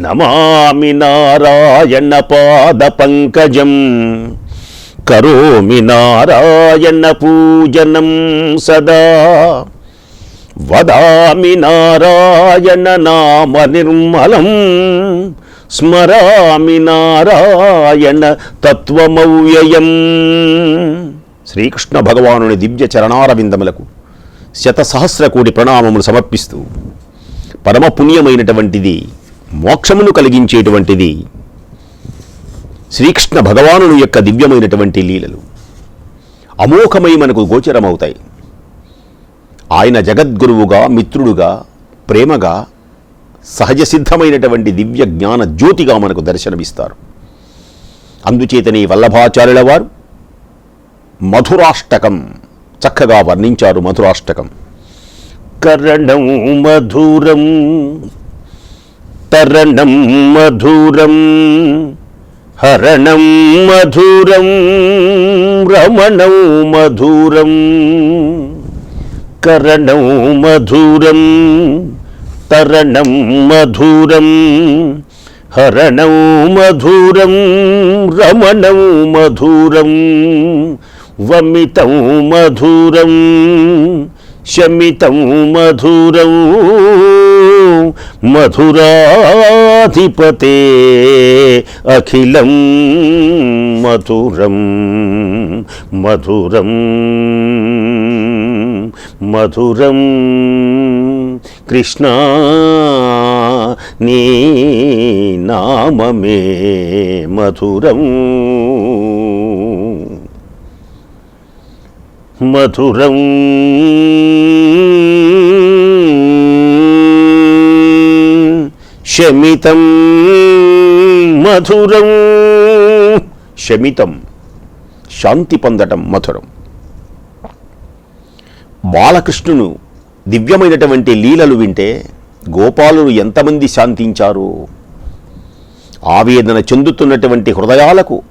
నమామి నారాయణ పాద పంకజం. కరోమి నారాయణ పూజనం సదా. వదామి నారాయణ నామ నిర్మలం. స్మరామి నారాయణ తత్వమవ్యయం. శ్రీకృష్ణ భగవానుని దివ్య చరణారవిందములకు శత సహస్ర కోటి ప్రణామములు సమర్పిస్తూ పరమ పుణ్యమైనటువంటిది మోక్షమును కలిగించేటువంటిది శ్రీకృష్ణ భగవానుని యొక్క దివ్యమైనటువంటి లీలలు. అమోఘమై మనకు గోచరమవుతాయి. ఆయన జగద్గురువుగా మిత్రుడుగా ప్రేమగా సహజ సిద్ధమైనటువంటి దివ్య జ్ఞాన జ్యోతిగా మనకు దర్శనమిస్తారు. అందుచేతనే వల్లభాచార్యుల వారు మధురాష్టకం చక్కగా వర్ణించారు మధురాష్టకం. కరణం మధురం తరణం మధురం హరణం మధురం రమణం మధురం కరణం మధురం తరణం మధురం హరణం మధురం రమణం మధురం వమితం మధురం శమితం మధురం. మధురాధిపతే అఖిలం మధురం మధురం మధురం. కృష్ణ నీ నామమే మధురం. మధురం. శమితం మధురం. శమితం శాంతి పొందటం మధురం. బాలకృష్ణును దివ్యమైనటువంటి లీలలు వింటే గోపాలులు ఎంతమంది శాంతించారు? ఆవేదన చెందుతున్నటువంటి హృదయాలకు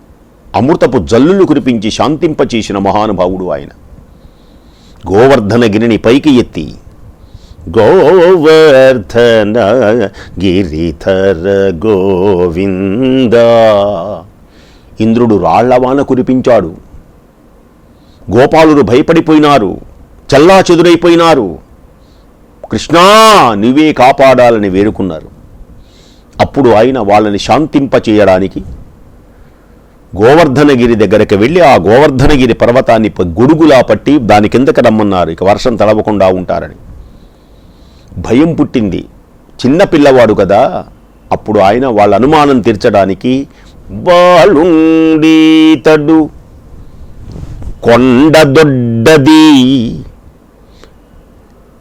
అమృతపు జల్లులు కురిపించి శాంతింపచేసిన మహానుభావుడు ఆయన. గోవర్ధనగిరిని పైకి ఎత్తి గోవర్ధన గిరిధర గోవింద ఇంద్రుడు రాళ్ళవాన కురిపించాడు. గోపాలుడు భయపడిపోయినారు. చల్లా చెదురైపోయినారు కృష్ణా నువ్వే కాపాడాలని వేడుకున్నారు. అప్పుడు ఆయన వాళ్ళని శాంతింపచేయడానికి గోవర్ధనగిరి దగ్గరకు వెళ్ళి ఆ గోవర్ధనగిరి పర్వతాన్ని ప- గొడుగులా పట్టి దాని కిందకి రమ్మన్నారు. ఇక వర్షం తడవకుండా ఉంటారని. భయం పుట్టింది. చిన్న పిల్లవాడు కదా అప్పుడు ఆయన వాళ్ళ అనుమానం తీర్చడానికి బాలుండీతడు. కొండ దొడ్డది.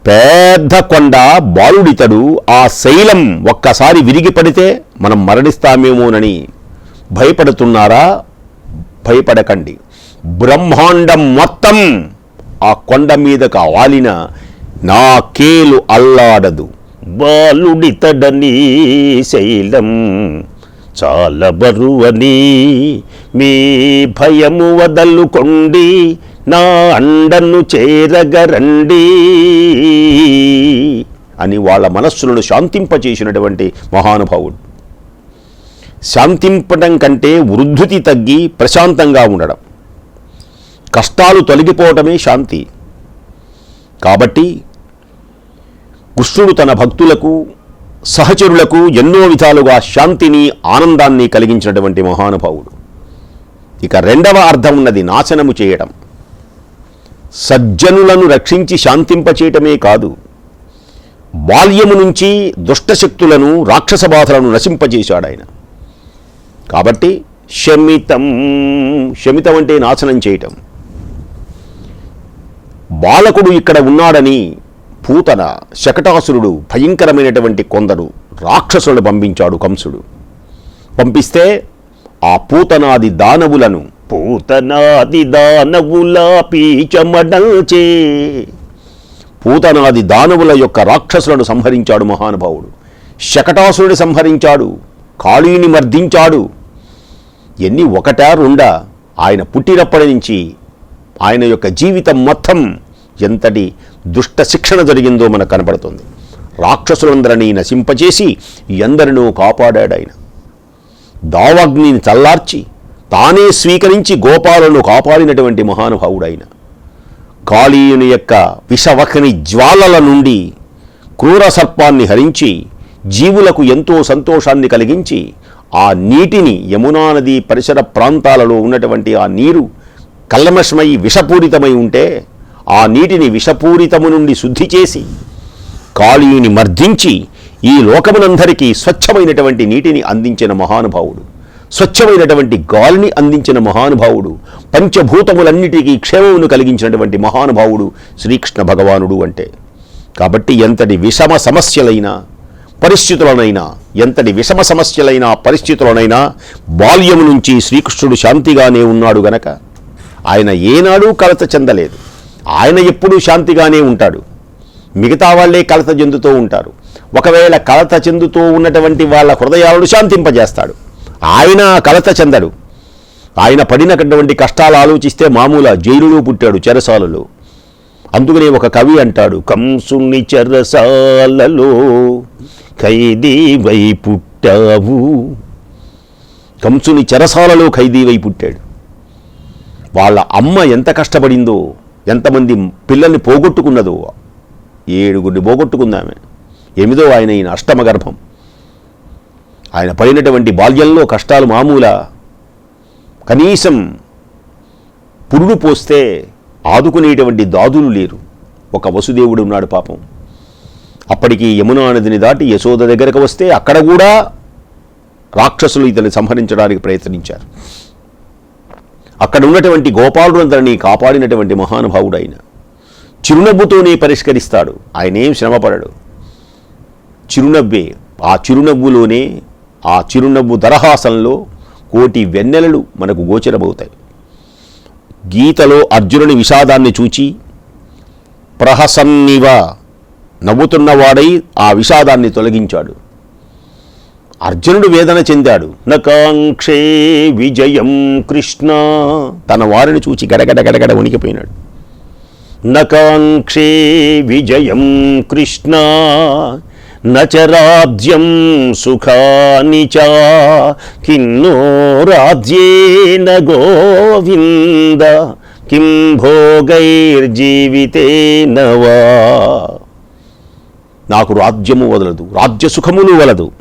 పెద్ద కొండ బాలుడితడు. ఆ శైలం ఒక్కసారి విరిగి పడితే మనం మరణిస్తామేమోనని భయపడుతున్నారా? భయపడకండి. బ్రహ్మాండం మొత్తం ఆ కొండ మీదకు వాలిన నా కేలు అల్లాడదు. బాలుడితడని శైలం చాలా బరువని మీ భయము వదలుకొండి నా అండను చేరగరండి అని వాళ్ళ మనస్సులను శాంతింపచేసినటువంటి మహానుభావుడు. శాంతింపడం కంటే వృద్ధుతి తగ్గి ప్రశాంతంగా ఉండడం. కష్టాలు తొలగిపోవటమే శాంతి. కాబట్టి కృష్ణుడు తన భక్తులకు సహచరులకు ఎన్నో విధాలుగా శాంతిని ఆనందాన్ని కలిగించినటువంటి మహానుభావుడు. ఇక రెండవ అర్థం ఉన్నది నాశనము చేయడం. సజ్జనులను రక్షించి శాంతింపచేయటమే కాదు బాల్యము నుంచి దుష్టశక్తులను రాక్షస బాధలను నశింపజేశాడు ఆయన కాబట్టి శమితం శమితం అంటే నాశనం చేయటం. బాలకుడు ఇక్కడ ఉన్నాడని పూతన శకటాసురుడు భయంకరమైనటువంటి కొందరు రాక్షసులను పంపించాడు కంసుడు. పంపిస్తే ఆ పూతనాది దానవులను పూతనాది దానవుల పీచమడల్చే. పూతనాది దానవుల యొక్క రాక్షసులను సంహరించాడు మహానుభావుడు. శకటాసురుని సంహరించాడు కాళీని మర్దించాడు. ఎన్ని ఒకటా రెండా ఆయన పుట్టినప్పటి నుంచి ఆయన యొక్క జీవితం మొత్తం ఎంతటి దుష్ట శిక్షణ జరిగిందో మనకు కనపడుతుంది. రాక్షసులందరినీ నశింపచేసి ఎందరినో కాపాడాడు ఆయన. దావాగ్నిని చల్లార్చి తానే స్వీకరించి గోపాలను కాపాడినటువంటి మహానుభావుడైన కాళీయుని యొక్క విషవకని జ్వాలల నుండి క్రూర సర్పాన్ని హరించి జీవులకు ఎంతో సంతోషాన్ని కలిగించి ఆ నీటిని యమునా నది పరిసర ప్రాంతాలలో ఉన్నటువంటి ఆ నీరు కల్మషమై విషపూరితమై ఉంటే ఆ నీటిని విషపూరితము నుండి శుద్ధి చేసి కాళీని మర్దించి ఈ లోకమునందరికీ స్వచ్ఛమైనటువంటి నీటిని అందించిన మహానుభావుడు. స్వచ్ఛమైనటువంటి గాలిని అందించిన మహానుభావుడు. పంచభూతములన్నిటికీ క్షేమమును కలిగించినటువంటి మహానుభావుడు శ్రీకృష్ణ భగవానుడు అంటే. కాబట్టి ఎంతటి విషమ సమస్యలైనా పరిస్థితులనైనా ఎంతటి విషమ సమస్యలైనా పరిస్థితులనైనా బాల్యము నుంచి శ్రీకృష్ణుడు శాంతిగానే ఉన్నాడు గనక ఆయన ఏనాడూ కలత చెందలేదు. ఆయన ఎప్పుడూ శాంతిగానే ఉంటాడు. మిగతా వాళ్ళే కలత చెందుతూ ఉంటారు. ఒకవేళ కలత చెందుతూ ఉన్నటువంటి వాళ్ళ హృదయాలను శాంతింపజేస్తాడు. ఆయన కలత చెందడు. ఆయన పడినటువంటి కష్టాలు ఆలోచిస్తే మామూలు జైలులో పుట్టాడు చెరసాలలో. అందుకనే ఒక కవి అంటాడు కంసుని చెరసాలలో ఖైదీవై పుట్టావు. కంసుని చెరసాలలో ఖైదీవై పుట్టాడు. వాళ్ళ అమ్మ ఎంత కష్టపడిందో ఎంతమంది పిల్లల్ని పోగొట్టుకున్నదో ఏడుగురిని పోగొట్టుకుందామె. ఎనిమిదో ఆయన ఈయన అష్టమ గర్భం ఆయన పడినటువంటి బాల్యంలో కష్టాలు మామూల. కనీసం పురుడు పోస్తే ఆదుకునేటువంటి దాదులు లేరు. ఒక వసుదేవుడు ఉన్నాడు పాపం. అప్పటికి యమునా నదిని దాటి యశోద దగ్గరకు వస్తే అక్కడ కూడా రాక్షసులు ఇతన్ని సంహరించడానికి ప్రయత్నించారు. అక్కడ ఉన్నటువంటి గోపాలులందరినీ కాపాడినటువంటి మహానుభావుడు ఆయన చిరునవ్వుతోనే పరిష్కరిస్తాడు. ఆయన ఏం శ్రమపడడు. చిరునవ్వే ఆ చిరునవ్వులోనే ఆ చిరునవ్వు దరహాసంలో కోటి వెన్నెలలు మనకు గోచరమవుతాయి. గీతలో అర్జునుని విషాదాన్ని చూచి ప్రహసన్నివ నవ్వుతున్నవాడై ఆ విషాదాన్ని తొలగించాడు. అర్జునుడు వేదన చెందాడు. నకాంక్షే విజయం కృష్ణ తన వారిని చూచి గడగడ గడగడ వణికిపోయినాడు. నకాంక్షే విజయం కృష్ణ నచరాజ్యం సుఖాని చ కిన్నో రాజ్యేన గోవింద కిం భోగైర్జీవితేన నవా. నాకు రాజ్యము వదలదు రాజ్య సుఖములు వలదు.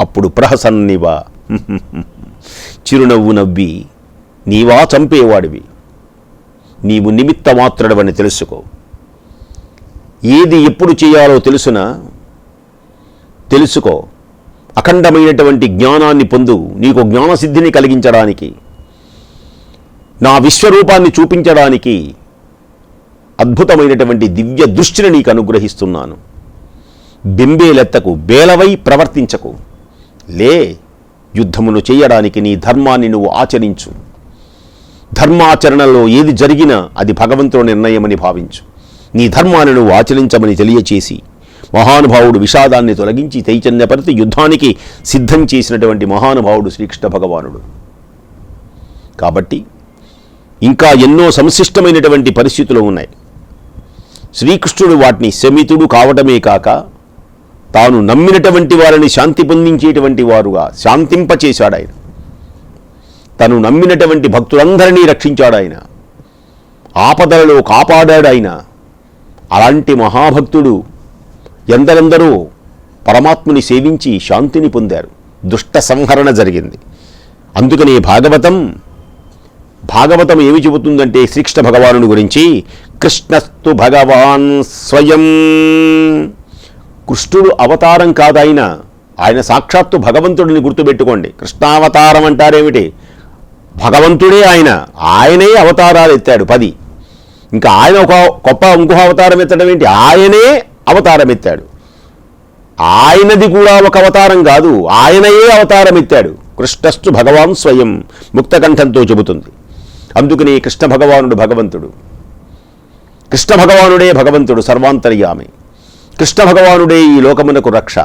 అప్పుడు ప్రహసన్నివా చిరునవ్వు నవ్వి నీవా చంపేవాడివి. నీవు నిమిత్త మాత్రడవని తెలుసుకో. ఏది ఎప్పుడు చేయాలో తెలుసునా తెలుసుకో. అఖండమైనటువంటి జ్ఞానాన్ని పొందు నీకు జ్ఞానసిద్ధిని కలిగించడానికి నా విశ్వరూపాన్ని చూపించడానికి అద్భుతమైనటువంటి దివ్య దృష్టిని నీకు అనుగ్రహిస్తున్నాను. బింబేలెత్తకు బేలవై ప్రవర్తించకు. లే యుద్ధమును చేయడానికి నీ ధర్మాన్ని నువ్వు ఆచరించు. ధర్మాచరణలో ఏది జరిగినా అది భగవంతుడు నిర్ణయమని భావించు. నీ ధర్మాన్ని నువ్వు ఆచరించమని తెలియచేసి మహానుభావుడు విషాదాన్ని తొలగించి చైతన్యపరిచి యుద్ధానికి సిద్ధం చేసినటువంటి మహానుభావుడు శ్రీకృష్ణ భగవానుడు. కాబట్టి ఇంకా ఎన్నో సంశిష్టమైనటువంటి పరిస్థితులు ఉన్నాయి. శ్రీకృష్ణుడు వాటిని శమితుడు కావటమే కాక తాను నమ్మినటువంటి వారిని శాంతి పొందించేటువంటి వారుగా శాంతింపచేశాడు ఆయన. తను నమ్మినటువంటి భక్తులందరినీ రక్షించాడు ఆయన. ఆపదలలో కాపాడాడు ఆయన. అలాంటి మహాభక్తుడు ఎందరెందరో పరమాత్ముని సేవించి శాంతిని పొందారు. దుష్ట సంహరణ జరిగింది. అందుకనే భాగవతం భాగవతం ఏమి చెబుతుందంటే శ్రీకృష్ణ భగవానుడి గురించి కృష్ణస్తు భగవాన్ స్వయం. కృష్ణుడు అవతారం కాదైనా ఆయన సాక్షాత్తు భగవంతుడిని గుర్తుపెట్టుకోండి. కృష్ణావతారం అంటారేమిటి? భగవంతుడే ఆయన. ఆయనే అవతారాలు ఎత్తాడు. పది. ఇంకా ఆయన ఒక గొప్ప ఇంకో అవతారం ఎత్తడం ఏంటి? ఆయనే అవతారం ఎత్తాడు. ఆయనది కూడా ఒక అవతారం కాదు. ఆయనయే అవతారం ఎత్తాడు. కృష్ణస్తు భగవాన్ స్వయం ముక్తకంఠంతో చెబుతుంది. అందుకని కృష్ణ భగవానుడు భగవంతుడు. కృష్ణ భగవానుడే భగవంతుడు సర్వాంతర్యామి. కృష్ణ భగవానుడే ఈ లోకమునకు రక్ష.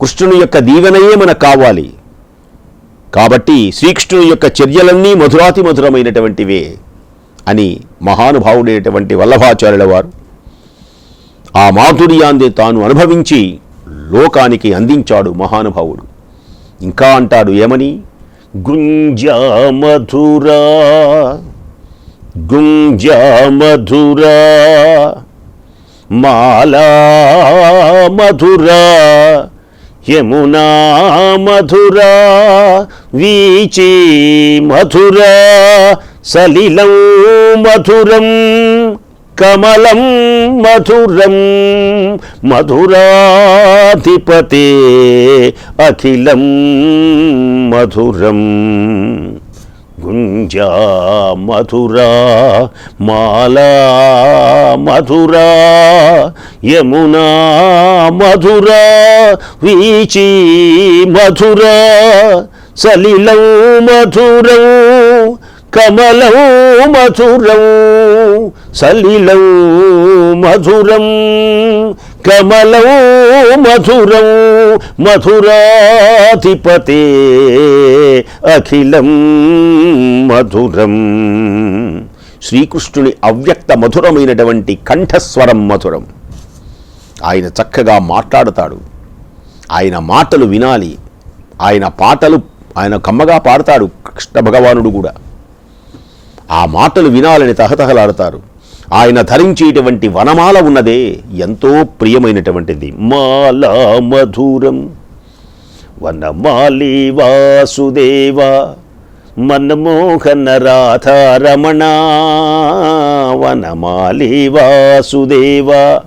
కృష్ణుని యొక్క దీవెనయే మనకు కావాలి. కాబట్టి శ్రీకృష్ణుని యొక్క చర్యలన్నీ మధురాతి మధురమైనటువంటివే అని మహానుభావుడైనటువంటి వల్లభాచార్యుల వారు ఆ మాధుర్యాన్ని తాను అనుభవించి లోకానికి అందించాడు మహానుభావుడు. ఇంకా అంటాడు ఏమని? గుంజా మధురా గుంజా మధురా. మాలా మధురా యమునా మధురా వీచి మధురా సలిలం మధురం కమలం మధురం మధురాధిపతే అఖిలం మధురం. గుంజా మధురా మాలా మధురా యమునా మధురా వీచి మధురా సలిలౌ మధురం కమలౌ మధురం సలిలౌ మధురం. కమలం మధురం మధురాధిపతే అఖిలం మధురం. శ్రీకృష్ణుని అవ్యక్త మధురమైనటువంటి కంఠస్వరం మధురం. ఆయన చక్కగా మాట్లాడతాడు. ఆయన మాటలు వినాలి. ఆయన పాటలు ఆయన కమ్మగా పాడతాడు కృష్ణ భగవానుడు కూడా. ఆ మాటలు వినాలని తహతహలాడతారు. ఆయన ధరించేటువంటి వనమాల ఉన్నదే ఎంతో ప్రియమైనటువంటిది. మాల మధురం వనమాలి వాసుదేవ మన్మోహన రాధారమణ వనమాలి వాసుదేవ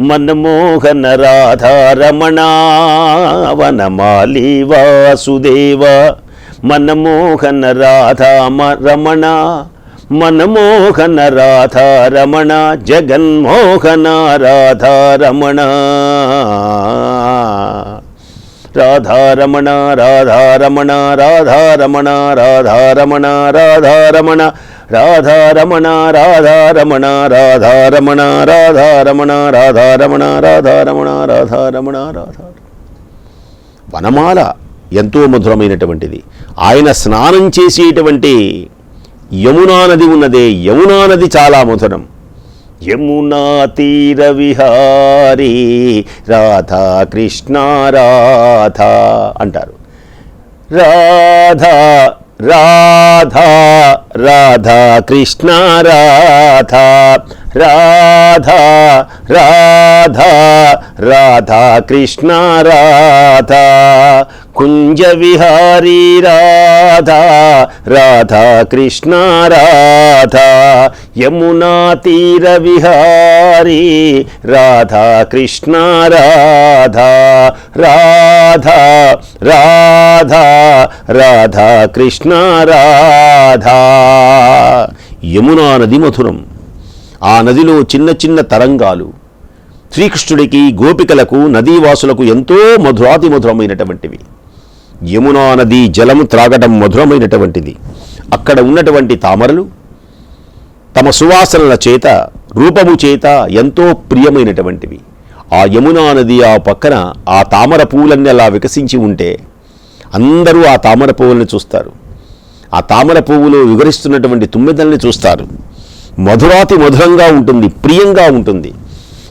మన్మోహన రాధారమణ వనమాలి వాసుదేవ మన్మోహన రాధామ రమణ మన్మోహన రాధారమణ జగన్మోహన రాధారమణ రాధారమణ రాధారమణ రాధారమణ రాధారమణ రాధారమణ రాధారమణ రాధారమణ రాధారమణ రాధారమణ రాధారమణ రాధారమణ రాధారమణ రాధా వనమాల ఎంతో మధురమైనటువంటిది ఆయన స్నానం చేసేటువంటి యమునా నది ఉన్నదే యమునా నది చాలా మధురం. యమునా తీర విహారీ రాధా కృష్ణ రాధా అంటారు. రాధా రాధా రాధా కృష్ణ రాధా రాధా రాధా రాధా కృష్ణ రాధా. కుంజ విహారీ రాధా రాధా కృష్ణ రాధా. యమునా తీర విహారీ రాధా కృష్ణ రాధా. రాధా రాధా రాధా కృష్ణ రాధా. యమునా నది మధురం. ఆ నదిలో చిన్న చిన్న తరంగాలు. శ్రీకృష్ణుడికి గోపికలకు నదీవాసులకు ఎంతో మధురాతి మధురమైనటువంటివి యమునా నది జలము త్రాగటం మధురమైనటువంటిది. అక్కడ ఉన్నటువంటి తామరలు తమ సువాసనల చేత రూపము చేత ఎంతో ప్రియమైనటువంటివి. ఆ యమునా నది ఆ పక్కన ఆ తామర పువ్వులన్నీ అలా వికసించి ఉంటే అందరూ ఆ తామర పువ్వులను చూస్తారు. ఆ తామర పువ్వులు వివరిస్తున్నటువంటి తుమ్మెదల్ని చూస్తారు. మధురాతి మధురంగా ఉంటుంది ప్రియంగా ఉంటుంది.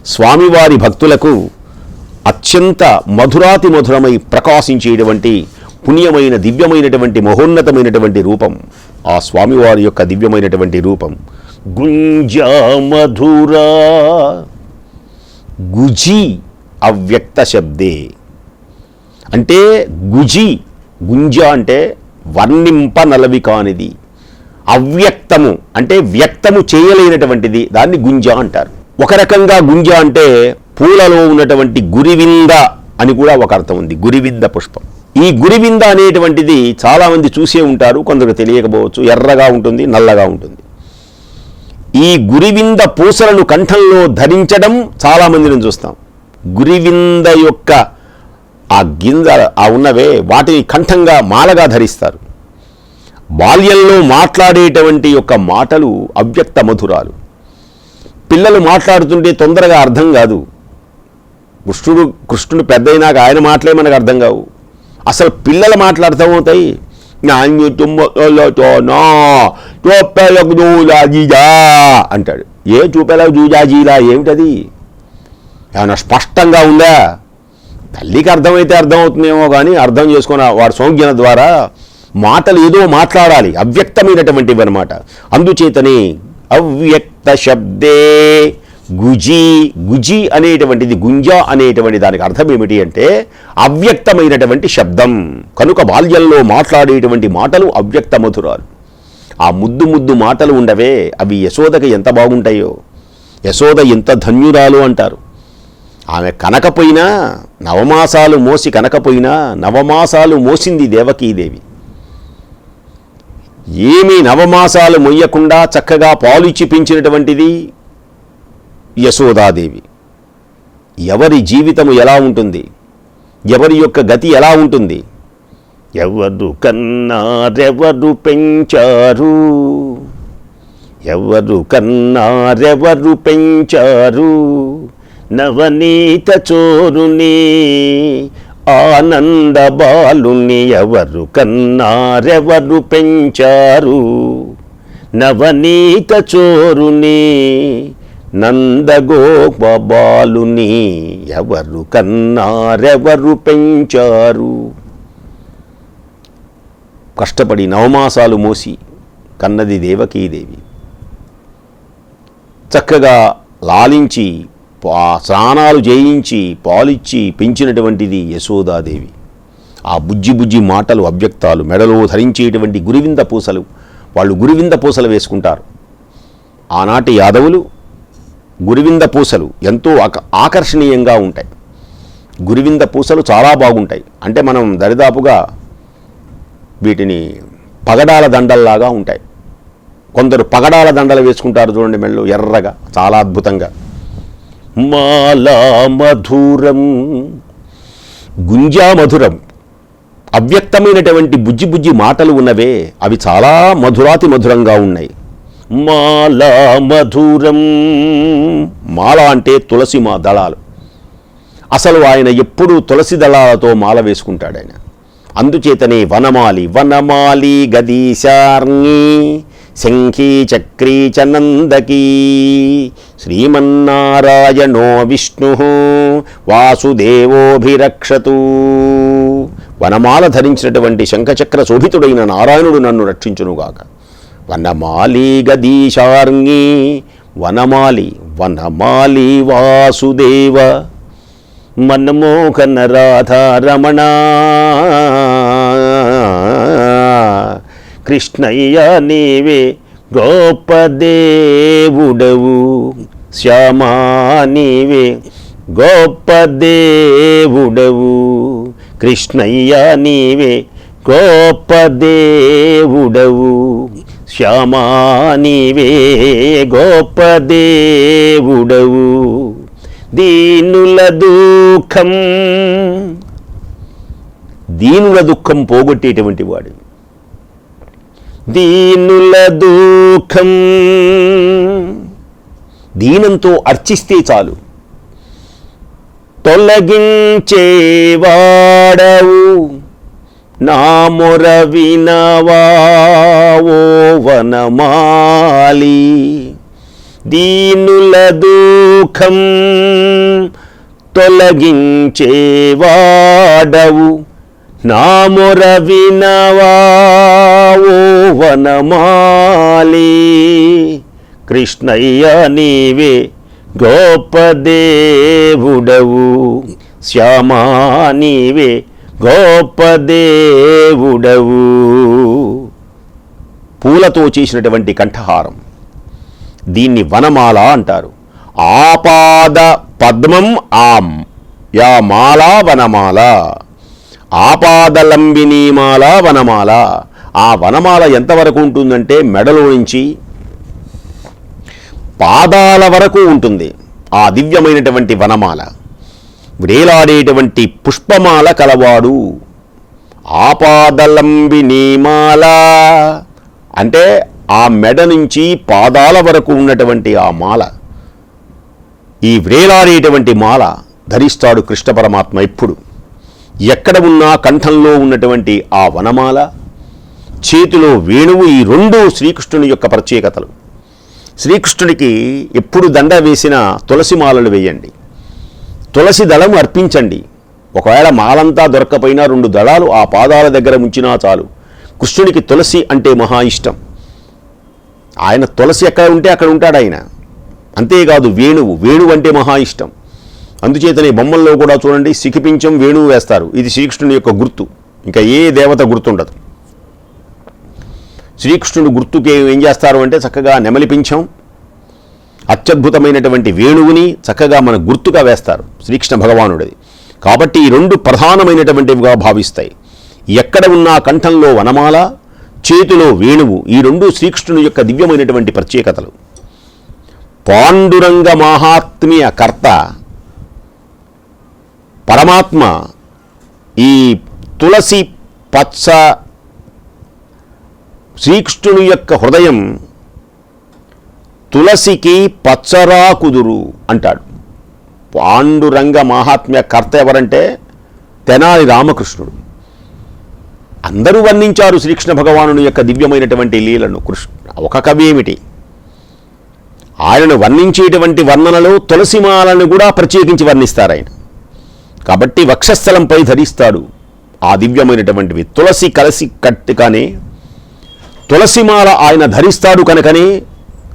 స్వామివారి భక్తులకు అత్యంత మధురాతి మధురమై ప్రకాశించేటువంటి పుణ్యమైన దివ్యమైనటువంటి మహోన్నతమైనటువంటి రూపం ఆ స్వామివారి యొక్క దివ్యమైనటువంటి రూపం. గుంజా మధురా గుజి అవ్యక్త శబ్దే. అంటే గుజి గుంజ అంటే వర్ణింప నలవి కానిది. అవ్యక్తము అంటే వ్యక్తము చేయలేనటువంటిది దాన్ని గుంజ అంటారు. ఒక రకంగా గుంజ అంటే పూలలో ఉన్నటువంటి గురివింద అని కూడా ఒక అర్థం ఉంది గురివింద పుష్పం. ఈ గురివింద అనేటువంటిది చాలామంది చూసే ఉంటారు కొందరికి తెలియకపోవచ్చు ఎర్రగా ఉంటుంది నల్లగా ఉంటుంది. ఈ గురివింద పూసలను కంఠంలో ధరించడం చాలామందిని చూస్తాం. గురివింద యొక్క ఆ గింజ ఆ ఉన్నవే వాటిని కంఠంగా మాలగా ధరిస్తారు. బాల్యంలో మాట్లాడేటువంటి యొక్క మాటలు అవ్యక్త మధురాలు పిల్లలు మాట్లాడుతుంటే తొందరగా అర్థం కాదు. కృష్ణుడు కృష్ణుడు పెద్దయినాక ఆయన మాటలే మనకు అర్థం కావు. అసలు పిల్లలు మాట్లాడతామవుతాయి అంటాడు. ఏ చూపెలకు జూజాజీలా ఏమిటది? ఏమైనా స్పష్టంగా ఉందా? తల్లికి అర్థమైతే అర్థమవుతుందేమో కానీ అర్థం చేసుకున్న వాడు సౌజ్ఞన ద్వారా మాటలు ఏదో మాట్లాడాలి అవ్యక్తమైనటువంటివి అనమాట అందుచేతనే అవ్యక్త శబ్దే గుజీ గుజి అనేటువంటిది గుంజ అనేటువంటి దానికి అర్థం ఏమిటి అంటే అవ్యక్తమైనటువంటి శబ్దం. కనుక బాల్యంలో మాట్లాడేటువంటి మాటలు అవ్యక్త మధురాలు ఆ ముద్దు ముద్దు మాటలు ఉండవే అవి యశోదకి ఎంత బాగుంటాయో. యశోద ఎంత ధన్యురాలు అంటారు. ఆమె కనకపోయినా నవమాసాలు మోసి కనకపోయినా నవమాసాలు మోసింది దేవకీదేవి. ఏమీ నవమాసాలు మొయ్యకుండా చక్కగా పాలు పెంచినటువంటిది యశోదాదేవి. ఎవరి జీవితము ఎలా ఉంటుంది? ఎవరి యొక్క గతి ఎలా ఉంటుంది? ఎవరు కన్నారెవరు పెంచారు? ఎవరు కన్నారెవరు పెంచారు? నవనీత చోరుని ఆనంద బాలుని ఎవరు కన్నారెవరు పెంచారు? నవనీత చోరుని నందగోపాలుని ఎవరు కన్నారెవరు పెంచారు? కష్టపడి నవమాసాలు మోసి కన్నది దేవకీదేవి. చక్కగా లాలించి స్నానాలు చేయించి పాలిచ్చి పెంచినటువంటిది యశోదాదేవి. ఆ బుజ్జి బుజ్జి మాటలు అవ్యక్తాలు మెడలో ధరించేటువంటి గురివింద పూసలు వాళ్ళు గురివింద పూసలు వేసుకుంటారు. ఆనాటి యాదవులు గురివింద పూసలు ఎంతో ఆక ఆకర్షణీయంగా ఉంటాయి. గురివింద పూసలు చాలా బాగుంటాయి. అంటే మనం దరిదాపుగా వీటిని పగడాల దండల్లాగా ఉంటాయి. కొందరు పగడాల దండలు వేసుకుంటారు చూడండి మెళ్ళు ఎర్రగా చాలా అద్భుతంగా. మాలామధురం. మధురం గుంజా మధురం అవ్యక్తమైనటువంటి బుజ్జి బుజ్జి మాటలు ఉన్నవే అవి చాలా మధురాతి మధురంగా ఉన్నాయి. మాలా మధురం మాల అంటే తులసి మా దళాలు. అసలు ఆయన ఎప్పుడూ తులసి దళాలతో మాల వేసుకుంటాడు ఆయన అందుచేతనే వనమాలి వనమాలి గదీశార్ణి. శంఖీ చక్రీ చ నందకీ. శ్రీమన్నారాయణో విష్ణు వాసుదేవోభిరక్షతు. వనమాల ధరించినటువంటి శంఖచక్ర శోభితుడైన నారాయణుడు నన్ను రక్షించునుగాక. వనమాలి గదీశార్ణి వనమాలి వనమాలి వాసుదేవ. మన్మోహన రాధారమణ కృష్ణయ్య నీవే గొప్ప దేవుడవు శ్యామా నీవే గొప్ప దేవుడవు కృష్ణయ్య నీవే గొప్ప దేవుడవు శ్యామా నీవే గొప్ప దేవుడవు దీనుల దుఃఖం దీనుల దుఃఖం పోగొట్టేటువంటి వాడు. దీనుల దుఃఖం. దీనంతో అర్చిస్తే చాలు. తొలగించేవాడవు నా మొర వినవా వనమాలి. దీనుల దుఃఖం తొలగించేవాడవు నా మొర వినవా ఓ వనమాలి. కృష్ణయ్య నీవే గోపదేవుడవు. శ్యామా నీవే గోపదేవుడవు. పూలతో చేసినటువంటి కంఠహారం. దీన్ని వనమాల అంటారు. ఆపాద పద్మం ఆం. యా మాలా వనమాల. ఆపాదలంబినీమాల వనమాల. ఆ వనమాల ఎంతవరకు ఉంటుందంటే మెడలో నుంచి పాదాల వరకు ఉంటుంది. ఆ దివ్యమైనటువంటి వనమాల. వేలాడేటువంటి పుష్పమాల కలవాడు. ఆపాదలంబినీమాల అంటే ఆ మెడ నుంచి పాదాల వరకు ఉన్నటువంటి ఆ మాల. ఈ వ్రేలాడేటువంటి మాల ధరిస్తాడు కృష్ణ పరమాత్మ ఎప్పుడు. ఎక్కడ ఉన్నా కంఠంలో ఉన్నటువంటి ఆ వనమాల చేతిలో వేణువు ఈ రెండు శ్రీకృష్ణుని యొక్క ప్రత్యేకతలు. శ్రీకృష్ణుడికి ఎప్పుడు దండ వేసిన తులసి మాలలు వేయండి. తులసి దళం అర్పించండి. ఒకవేళ మాలంతా దొరకపోయినా రెండు దళాలు ఆ పాదాల దగ్గర ఉంచినా చాలు. కృష్ణుడికి తులసి అంటే మహా ఇష్టం. ఆయన తులసి ఎక్కడ ఉంటే అక్కడ ఉంటాడు ఆయన. అంతేకాదు వేణువు వేణువు అంటే మహా ఇష్టం. అందుచేతనే బొమ్మల్లో కూడా చూడండి సికిపించం వేణువు వేస్తారు. ఇది శ్రీకృష్ణుని యొక్క గుర్తు. ఇంకా ఏ దేవత గుర్తుండదు. శ్రీకృష్ణుడు గుర్తుకి ఏం చేస్తారు అంటే చక్కగా నెమలిపించం అత్యద్భుతమైనటువంటి వేణువుని చక్కగా మన గుర్తుగా వేస్తారు శ్రీకృష్ణ భగవానుడిది. కాబట్టి ఈ రెండు ప్రధానమైనటువంటివిగా భావిస్తాయి. ఎక్కడ ఉన్న కంఠంలో వనమాల చేతిలో వేణువు ఈ రెండు శ్రీకృష్ణుని యొక్క దివ్యమైనటువంటి ప్రత్యేకతలు. పాండురంగ మాహాత్మ్య కర్త పరమాత్మ ఈ తులసి పచ్చ శ్రీకృష్ణుని యొక్క హృదయం తులసికి పచ్చరా కుదురు అంటాడు. పాండురంగ మహాత్మ్య కర్త ఎవరంటే తెనాలి రామకృష్ణుడు. అందరూ వర్ణించారు శ్రీకృష్ణ భగవానుని యొక్క దివ్యమైనటువంటి లీలను. కృష్ణ ఒక కవి ఏమిటి? ఆయనను వర్ణించేటువంటి వర్ణనలో తులసిమాలను కూడా ప్రత్యేకించి వర్ణిస్తారు ఆయన కాబట్టి వక్షస్థలంపై ధరిస్తాడు. ఆ దివ్యమైనటువంటివి తులసి కలసి కట్టుగానే తులసిమాల ఆయన ధరిస్తాడు కనుకనే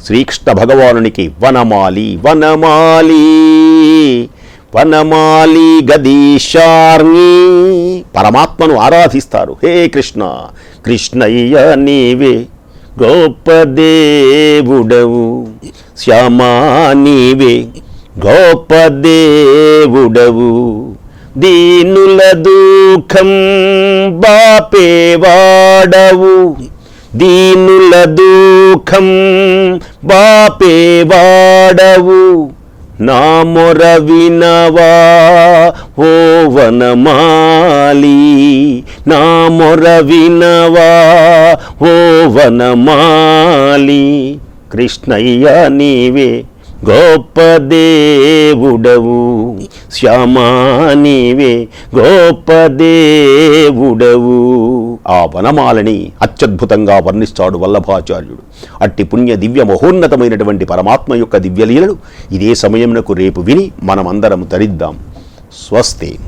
శ్రీకృష్ణ భగవానునికి వనమాలి వనమాలి వనమాలి గదీశార్ణి. పరమాత్మను ఆరాధిస్తారు. హే కృష్ణ కృష్ణయ్య నీవే గోపదేవుడవు శ్యామా నీవే గోపదేవుడవు. దీనుల దుఃఖం బాపేవాడవు దీనుల దుఃఖం బాపేవాడవు నా మొర వినవా ఓ వనమాలి. నా మొర వినవా ఓ వనమాలి. కృష్ణయ్య నీవే గొప్ప దేవుడవు. శ్యామానివే గొప్ప దేవుడవు. ఆ వనమాలని అత్యద్భుతంగా వర్ణిస్తాడు వల్లభాచార్యుడు. అట్టి పుణ్య దివ్య మహోన్నతమైనటువంటి పరమాత్మ యొక్క దివ్యలీలలు ఇదే సమయంనకు రేపు విని మనమందరం తరిద్దాం స్వస్తి.